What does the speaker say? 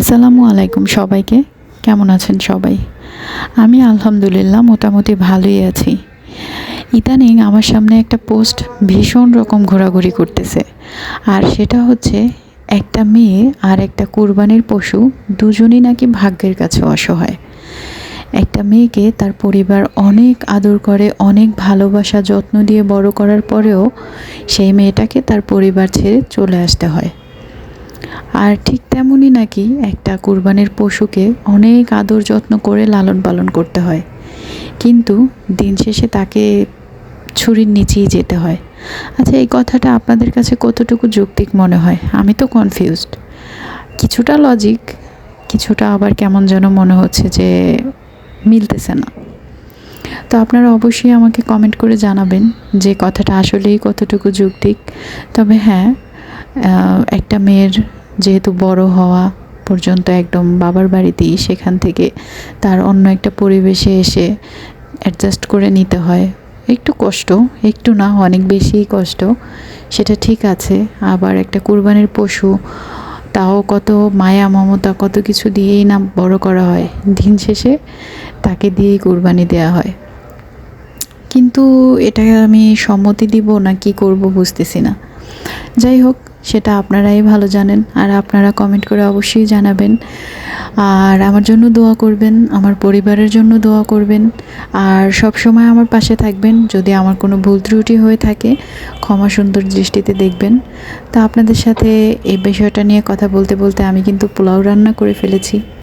আসসালামু আলাইকুম সবাইকে। কেমন আছেন সবাই? আমি আলহামদুলিল্লাহ মোটামুটি ভালোই আছি। ইদানিং আমার সামনে একটা পোস্ট ভীষণ রকম ঘোরাঘুরি করতেছে। আর সেটা হচ্ছে, একটা মেয়ে আর একটা কুরবানির পশু দুজনই নাকি ভাগ্যের কাছে অসহায়। একটা মেয়েকে তার পরিবার অনেক আদর করে, অনেক ভালোবাসা, যত্ন দিয়ে বড় করার পরেও সেই মেয়েটাকে তার পরিবার ছেড়ে চলে আসতে হয়। আর ঠিক তেমনই নাকি একটা কুরবানির পশুকে অনেক আদর যত্ন করে লালন পালন করতে হয়। কিন্তু দিন শেষে তাকে ছুরির নিচেই যেতে হয়। আচ্ছা এই কথাটা আপনাদের কাছে কতটুকু যৌক্তিক মনে হয়? আমি তো কনফিউজড কিছুটা লজিক কিছুটা আবার কেমন যেন মনে হচ্ছে যে মিলতেছে না। তো আপনারা অবশ্যই আমাকে কমেন্ট করে জানাবেন যে কথাটা আসলেই কতটুকু যৌক্তিক। তবে হ্যাঁ একটা মেয়ের যেহেতু বড় হওয়া পর্যন্ত একদম বাবার বাড়িতেই সেখান থেকে তার অন্য একটা পরিবেশে এসে অ্যাডজাস্ট করে নিতে হয়। একটু কষ্ট, একটু না, অনেক বেশিই কষ্ট, সেটা ঠিক আছে। আবার একটা কুরবানির পশু, তাও কত মায়া, মমতা, কত কিছু দিয়েই না বড় করা হয়। দিন শেষে তাকে দিয়েই কুরবানি দেওয়া হয়। কিন্তু এটা আমি সম্মতি দিব না কি করব বুঝতেছি না। যাই হোক, সেটা আপনারাই ভালো জানেন আর আপনারা কমেন্ট করে অবশ্যই জানাবেন। আর আমার জন্য দোয়া করবেন, আমার পরিবারের জন্য দোয়া করবেন। আর সব সময় আমার পাশে থাকবেন, যদি আমার কোনো ভুল ত্রুটি হয়ে থাকে, ক্ষমা সুন্দর দৃষ্টিতে দেখবেন। তো আপনাদের সাথে এই বিষয়টা নিয়ে কথা বলতে বলতে আমি কিন্তু পোলাও রান্না করে ফেলেছি।